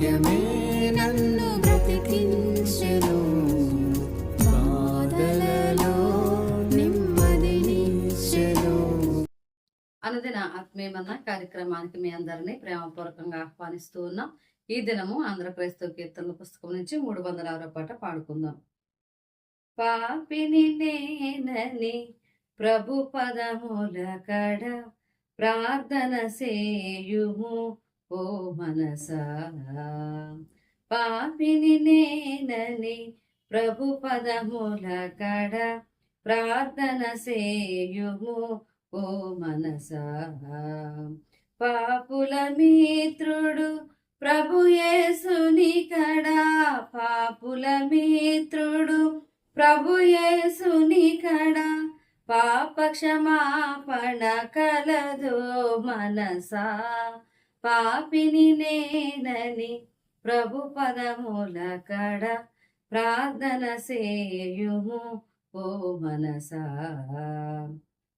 వాక్యమే నన్ను బ్రతికించెను. బాధలలో నెమ్మదినిచ్చెను అనుదిన ఆత్మీయమన్న కార్యక్రమానికి మీ అందరినీ ప్రేమపూర్వకంగా ఆహ్వానిస్తూ ఉన్నాం. ఈ దినము ఆంధ్ర క్రైస్తవ కీర్తనల పుస్తకం నుంచి మూడు వందల ఆరో పాట పాడుకుందాం. పాపిని నేనని ప్రభు పదముల కడ ప్రార్థన సేయుము ఓ మనసా పాపిని నేనని ప్రభు పదముల కడ ప్రార్థన సేయుము. ఓ మనసా పాపుల మిత్రుడు ప్రభు యేసుని కడా పాపుల మిత్రుడు ప్రభు యేసుని కడా పాప క్షమాపణ కలదు మనసా. పాపిని నేనని ప్రభు పదముల కడ ప్రార్థన సేయుము ఓ మనసా.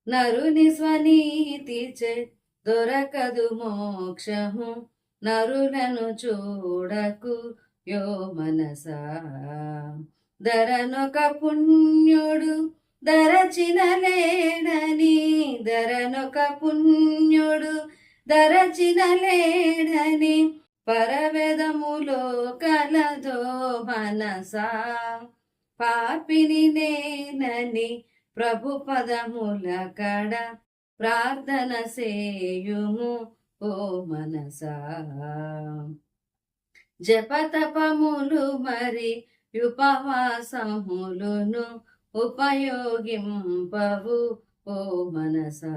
నరుని స్వనీతి చే దొరకదు మోక్షము నరులను చూడకు యో మనసా. ధరనొక పుణ్యుడు ధరచిన లేడని ధరనొక పుణ్యుడు దరచిన లేడని పరవేదములో కలదో మనసా. పాపిని నేనని ప్రభు పదముల కడ ప్రార్థన సేయుము ఓ మనసా. జపతపములు మరి ఉపవాసములును ఉపయోగింపవు ఓ మనసా.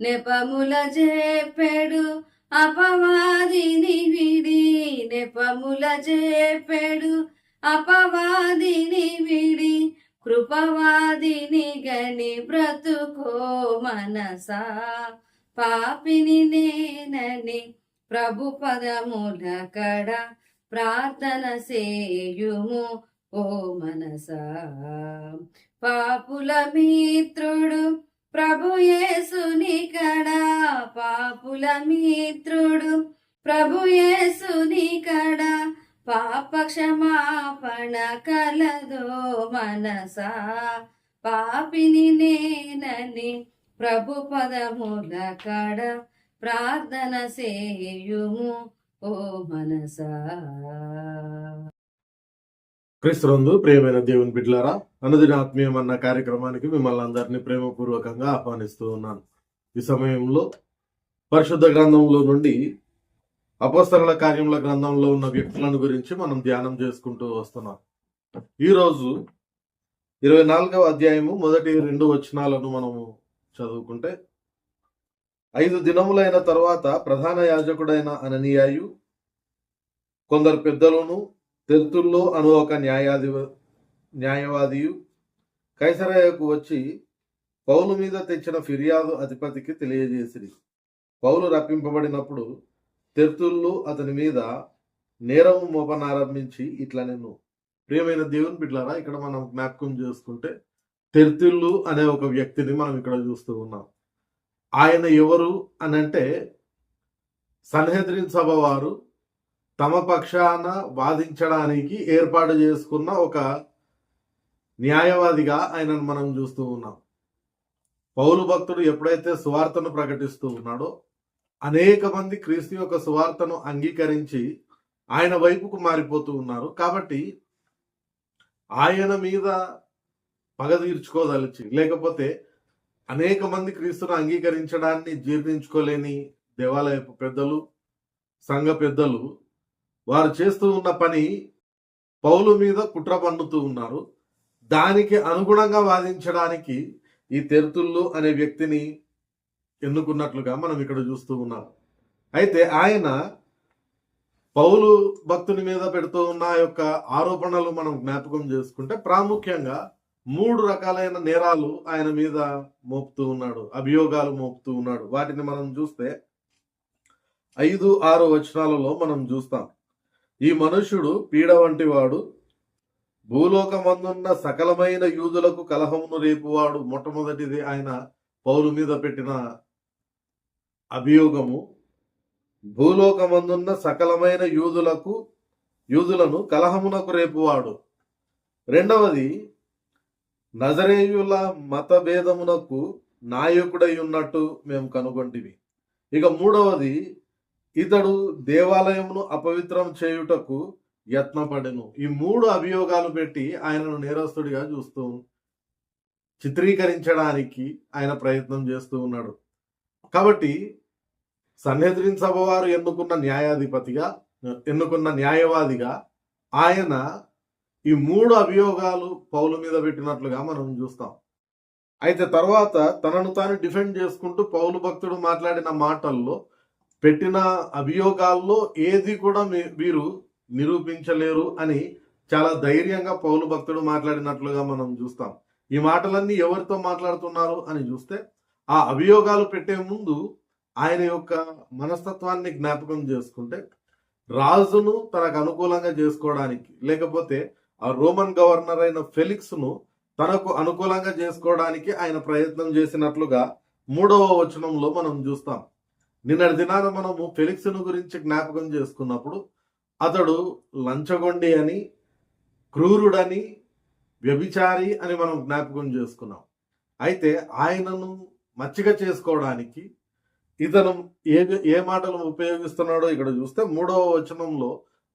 నెపముల చెప్పెడు అపవాదిని విడి నెపముల చెప్పెడు అపవాదిని విడి కృపవాదిని గని బ్రతుకో మనసా. పాపిని నేనని ప్రభు పదముల కడ ప్రార్థన సేయుము ఓ మనసా. పాపుల మిత్రుడు ప్రభు యేసుని పాపుల మిత్రుడు. ప్రభు యేసుని పాప క్షమాపణ కలదో మనసా. పాపిని నేనని ప్రభు పదముల కడ ప్రార్థన సేయుము ఓ మనసా. క్రీస్తునందు ప్రియమైన దేవుని బిడ్లారా అనుదిన ఆత్మీయం అన్న కార్యక్రమానికి మిమ్మల్ని అందరినీ ప్రేమపూర్వకంగా ఆహ్వానిస్తూ ఉన్నాను. ఈ సమయంలో పరిశుద్ధ గ్రంథంలో నుండి అపస్తరల కార్యముల గ్రంథంలో ఉన్న వ్యక్తులను గురించి మనం ధ్యానం చేసుకుంటూ వస్తున్నాం. ఈరోజు ఇరవై నాలుగవ అధ్యాయము మొదటి రెండు వచనాలను మనము చదువుకుంటే ఐదు దినములైన తర్వాత ప్రధాన యాజకుడైన అననీయాయు కొందరు పెద్దలను తెర్తుల్లో అను ఒక న్యాయాధి న్యాయవాదియు కైసరయ్యకు వచ్చి పౌలు మీద తెచ్చిన ఫిర్యాదు అధిపతికి తెలియజేసిరి. పౌలు రప్పింపబడినప్పుడు తెర్తుళ్ళు అతని మీద నేరము మోపనారంభించి ఇట్లా నేను ప్రియమైన దేవుని బిడ్డలారా ఇక్కడ మనం జ్ఞాపకం చేసుకుంటే తెర్తుళ్ళు అనే ఒక వ్యక్తిని మనం ఇక్కడ చూస్తూ ఉన్నాం. ఆయన ఎవరు అని అంటే సన్హెద్రిన్ సభ వారు తమ పక్షాన వాదించడానికి ఏర్పాటు చేసుకున్న ఒక న్యాయవాదిగా ఆయనను మనం చూస్తూ ఉన్నాం. పౌలు భక్తుడు ఎప్పుడైతే సువార్తను ప్రకటిస్తూ ఉన్నాడో అనేక మంది క్రీస్తు యొక్క సువార్తను అంగీకరించి ఆయన వైపుకు మారిపోతూ ఉన్నారు. కాబట్టి ఆయన మీద పగ తీర్చుకోదలిచి లేకపోతే అనేక మంది క్రీస్తును అంగీకరించడాన్ని జీర్ణించుకోలేని దేవాలయపు పెద్దలు సంఘ పెద్దలు వారు చేస్తూ ఉన్న పని పౌలు మీద కుట్ర పన్నుతూ ఉన్నారు. దానికి అనుగుణంగా వాదించడానికి ఈ తెరుతుళ్ళు అనే వ్యక్తిని ఎన్నుకున్నట్లుగా మనం ఇక్కడ చూస్తూ ఉన్నాం. అయితే ఆయన పౌలు భక్తుని మీద పెడుతూ ఉన్న యొక్క ఆరోపణలు మనం జ్ఞాపకం చేసుకుంటే ప్రాముఖ్యంగా మూడు రకాలైన నేరాలు ఆయన మీద మోపుతూ ఉన్నాడు అభియోగాలు మోపుతూ ఉన్నాడు. వాటిని మనం చూస్తే ఐదు ఆరు వచనాలలో మనం చూస్తాం. ఈ మనుష్యుడు పీడ వంటి వాడు. భూలోకమందున్న సకలమైన యూదులకు కలహమును రేపువాడు. మొట్టమొదటిది ఆయన పౌలు మీద పెట్టిన అభియోగము. భూలోకమందున్న సకలమైన యూదులకు యూదులను కలహమునకు రేపువాడు. రెండవది నజరేయుల మతభేదమునకు నాయకుడై ఉన్నట్టు మేము కనుగొంటివి ఇక మూడవది ఇతడు దేవాలయమును అపవిత్రం చేయుటకు యత్నపడెను. ఈ మూడు అభియోగాలు పెట్టి ఆయనను నేరస్తుడిగా చూస్తూ చిత్రీకరించడానికి ఆయన ప్రయత్నం చేస్తూ ఉన్నాడు. కాబట్టి సన్హెద్రిన్ సభ వారు ఎన్నుకున్న న్యాయాధిపతిగా ఎన్నుకున్న న్యాయవాదిగా ఆయన ఈ మూడు అభియోగాలు పౌలు మీద పెట్టినట్లుగా మనం చూస్తాం. అయితే తర్వాత తనను తాను డిఫెండ్ చేసుకుంటూ పౌలు భక్తుడు మాట్లాడిన మాటల్లో పెట్టిన అభియోగాల్లో ఏది కూడా మీ- వీరు నిరూపించలేరు అని చాలా ధైర్యంగా పౌలు భక్తుడు మాట్లాడినట్లుగా మనం చూస్తాం. ఈ మాటలన్నీ ఎవరితో మాట్లాడుతున్నారు అని చూస్తే ఆ అభియోగాలు పెట్టే ముందు ఆయన యొక్క మనస్తత్వాన్ని జ్ఞాపకం చేసుకుంటే రాజును తనకు అనుకూలంగా చేసుకోవడానికి లేకపోతే ఆ రోమన్ గవర్నర్ అయిన ఫెలిక్స్ను తనకు అనుకూలంగా చేసుకోవడానికి ఆయన ప్రయత్నం చేసినట్లుగా మూడవ వచనంలో మనం చూస్తాం. నిన్నటి దినాన మనము ఫెలిక్స్ను గురించి జ్ఞాపకం చేసుకున్నప్పుడు అతడు లంచగొండి అని క్రూరుడని వ్యభిచారి అని మనం జ్ఞాపకం చేసుకున్నాం. అయితే ఆయనను మచ్చిక చేసుకోవడానికి ఇతను ఏ ఏ మాటలు ఉపయోగిస్తున్నాడో ఇక్కడ చూస్తే మూడవ వచనంలో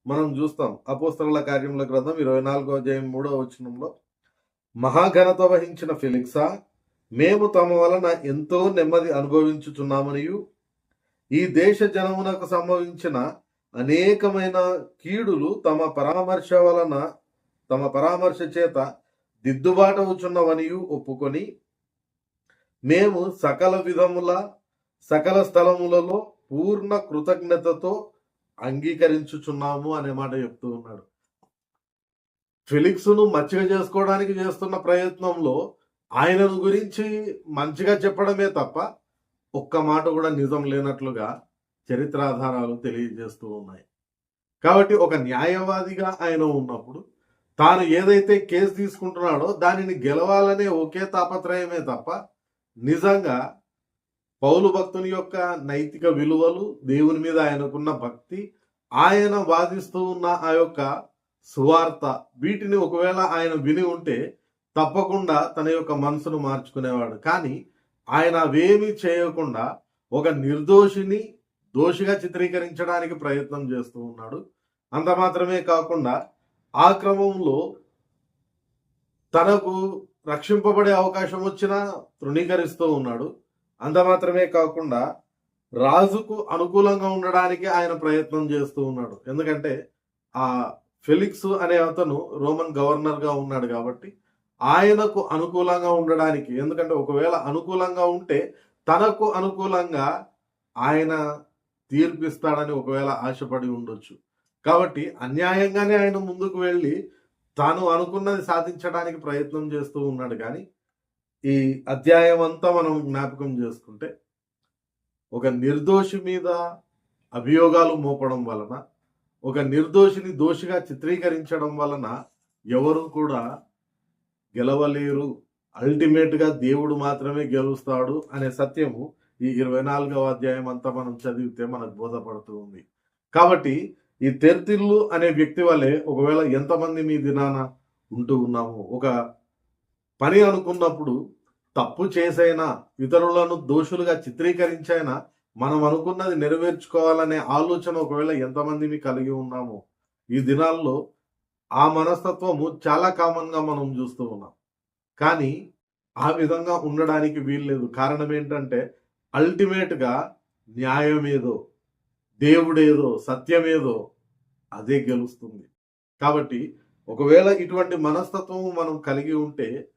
మనం చూస్తాం. అపోస్తల కార్యముల గ్రంథం ఇరవై నాలుగో అధ్యాయం మూడవ వచనంలో మహాఘనత వహించిన ఫిలిక్సా మేము తమ వలన ఎంతో నెమ్మది అనుభవించుచున్నామనియు ఈ దేశ జనమునకు సంభవించిన అనేకమైన కీడులు తమ పరామర్శ వలన తమ పరామర్శ చేత దిద్దుబాటవుచున్నవనియు ఒప్పుకొని మేము సకల విధముల సకల స్థలములలో పూర్ణ కృతజ్ఞతతో అంగీకరించుచున్నాము అనే మాట చెప్తూ ఉన్నాడు. ఫిలిక్స్ను మంచిగా చేసుకోవడానికి చేస్తున్న ప్రయత్నంలో ఆయనను గురించి మంచిగా చెప్పడమే తప్ప ఒక్క మాట కూడా నిజం లేనట్లుగా చరిత్రాధారాలు తెలియజేస్తూ ఉన్నాయి. కాబట్టి ఒక న్యాయవాదిగా ఆయన ఉన్నప్పుడు తాను ఏదైతే కేసు తీసుకుంటున్నాడో దానిని గెలవాలనే ఒకే తాపత్రయమే తప్ప నిజంగా పౌలు భక్తుని యొక్క నైతిక విలువలు దేవుని మీద ఆయనకున్న భక్తి ఆయన వాదిస్తూ ఉన్న ఆ యొక్క సువార్త వీటిని ఒకవేళ ఆయన విని ఉంటే తప్పకుండా తన యొక్క మనసును మార్చుకునేవాడు. కానీ ఆయన అవేమీ చేయకుండా ఒక నిర్దోషిని దోషిగా చిత్రీకరించడానికి ప్రయత్నం చేస్తూ ఉన్నాడు. అంత మాత్రమే కాకుండా ఆ క్రమంలో తనకు రక్షింపబడే అవకాశం వచ్చినా తృణీకరిస్తూ ఉన్నాడు. అంత మాత్రమే కాకుండా రాజుకు అనుకూలంగా ఉండడానికి ఆయన ప్రయత్నం చేస్తూ ఉన్నాడు. ఎందుకంటే ఆ ఫెలిక్స్ అనే అతను రోమన్ గవర్నర్గా ఉన్నాడు కాబట్టి ఆయనకు అనుకూలంగా ఉండడానికి. ఎందుకంటే ఒకవేళ అనుకూలంగా ఉంటే తనకు అనుకూలంగా ఆయన తీర్పిస్తాడని ఒకవేళ ఆశపడి ఉండొచ్చు. కాబట్టి అన్యాయంగానే ఆయన ముందుకు వెళ్ళి తాను అనుకున్నది సాధించడానికి ప్రయత్నం చేస్తూ ఉన్నాడు. కానీ ఈ అధ్యాయం అంతా మనం జ్ఞాపకం చేసుకుంటే ఒక నిర్దోషి మీద అభియోగాలు మోపడం వలన ఒక నిర్దోషిని దోషిగా చిత్రీకరించడం వలన ఎవరు కూడా గెలవలేరు. అల్టిమేట్గా దేవుడు మాత్రమే గెలుస్తాడు అనే సత్యము ఈ ఇరవై నాలుగవ అధ్యాయం అంతా మనం చదివితే మనకు బోధపడుతూ ఉంది. కాబట్టి ఈ తెర్తిల్లు అనే వ్యక్తి వల్లే ఒకవేళ ఎంతమంది మీ దినాన ఉంటూ ఉన్నాము? ఒక పని అనుకున్నప్పుడు తప్పు చేసైనా ఇతరులను దోషులుగా చిత్రీకరించైనా మనం అనుకున్నది నెరవేర్చుకోవాలనే ఆలోచన ఒకవేళ ఎంతమంది మీ కలిగి ఉన్నాము? ఈ దినాల్లో ఆ మనస్తత్వము చాలా కామన్గా మనం చూస్తూ ఉన్నాం. కానీ ఆ విధంగా ఉండడానికి వీల్లేదు. కారణం ఏంటంటే అల్టిమేట్గా న్యాయం ఏదో దేవుడేదో సత్యమేదో అదే గెలుస్తుంది. కాబట్టి ఒకవేళ ఇటువంటి మనస్తత్వం మనం కలిగి ఉంటే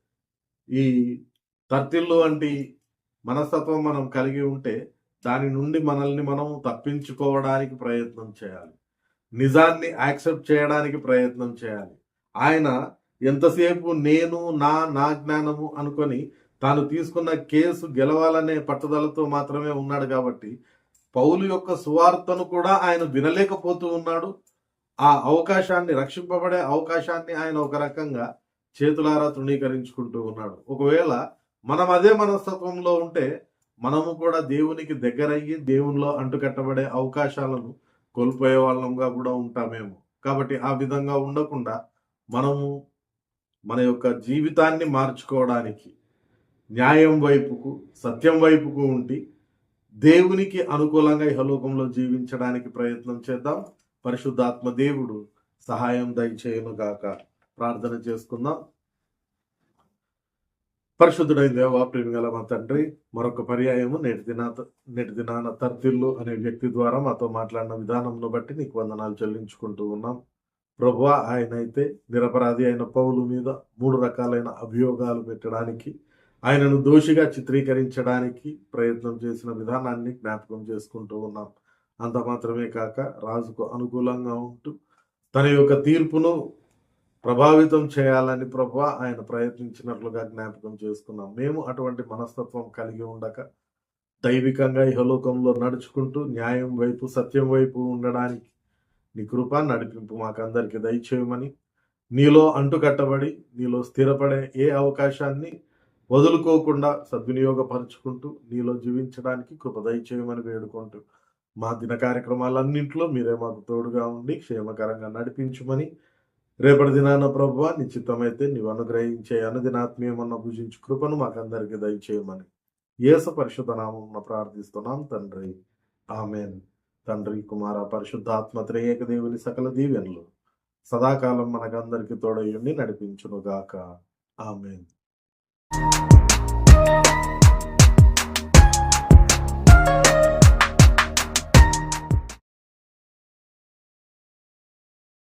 ఈ తర్తిల్లు వంటి మనస్తత్వం మనం కలిగి ఉంటే దాని నుండి మనల్ని మనం తప్పించుకోవడానికి ప్రయత్నం చేయాలి. నిజాన్ని యాక్సెప్ట్ చేయడానికి ప్రయత్నం చేయాలి. ఆయన ఎంతసేపు నేను నా నా జ్ఞానము అనుకొని తాను తీసుకున్న కేసు గెలవాలనే పట్టుదలతో మాత్రమే ఉన్నాడు కాబట్టి పౌలు యొక్క సువార్తను కూడా ఆయన వినలేకపోతూ ఉన్నాడు. ఆ అవకాశాన్ని రక్షింపబడే అవకాశాన్ని ఆయన ఒక రకంగా చేతులారా తృణీకరించుకుంటూ ఉన్నాడు. ఒకవేళ మనం అదే మనస్తత్వంలో ఉంటే మనము కూడా దేవునికి దగ్గరయ్యి దేవునిలో అంటుకట్టబడే అవకాశాలను కోల్పోయే వాళ్ళంగా కూడా ఉంటామేమో. కాబట్టి ఆ విధంగా ఉండకుండా మనము మన యొక్క జీవితాన్ని మార్చుకోవడానికి న్యాయం వైపుకు సత్యం వైపుకు ఉండి దేవునికి అనుకూలంగా ఇహలోకంలో జీవించడానికి ప్రయత్నం చేద్దాం. పరిశుద్ధాత్మ దేవుడు సహాయం దయచేయను గాక ప్రార్థన చేసుకుందాం. పరిశుద్ధుడైన దేవా ప్రేమిగల మా తండ్రి మరొక పర్యాయము నేటి దినా నేటి దినాన తర్తిల్లు అనే వ్యక్తి ద్వారా మాతో మాట్లాడిన విధానంను బట్టి నీకు వందనాలు చెల్లించుకుంటూ ఉన్నాం. ప్రభు ఆయన అయితే నిరపరాధి అయిన పౌలు మీద మూడు రకాలైన అభియోగాలు పెట్టడానికి ఆయనను దోషిగా చిత్రీకరించడానికి ప్రయత్నం చేసిన విధానాన్ని జ్ఞాపకం చేసుకుంటూ ఉన్నాం. అంత మాత్రమే కాక రాజుకు అనుకూలంగా ఉంటూ తన యొక్క తీర్పును ప్రభావితం చేయాలని ప్రభు ఆయన ప్రయత్నించినట్లుగా జ్ఞాపకం చేసుకున్నాం. మేము అటువంటి మనస్తత్వం కలిగి ఉండక దైవికంగా ఇహలోకంలో నడుచుకుంటూ న్యాయం వైపు సత్యం వైపు ఉండడానికి నీ కృప నడిపింపు మాకందరికి దయచేయమని నీలో అంటుకట్టబడి నీలో స్థిరపడే ఏ అవకాశాన్ని వదులుకోకుండా సద్వినియోగపరుచుకుంటూ నీలో జీవించడానికి కృప దయచేయమని వేడుకుంటూ మా దిన కార్యక్రమాలన్నింటిలో మీరే మాకు తోడుగా ఉండి క్షేమకరంగా నడిపించమని రేపటి దినాన ప్రభు నిశ్చితమైతే నీవు అనుగ్రహించే అనుదినాత్మీయమన్న భుజించు కృపను మాకందరికి దయచేయమని యేస పరిశుద్ధ నామం ప్రార్థిస్తున్నాం తండ్రి. ఆమెన్. తండ్రి కుమార పరిశుద్ధాత్మ త్రేయక దేవుని సకల దీవెనలు సదాకాలం మనకందరికి తోడయుండి నడిపించునుగాక. ఆమెన్.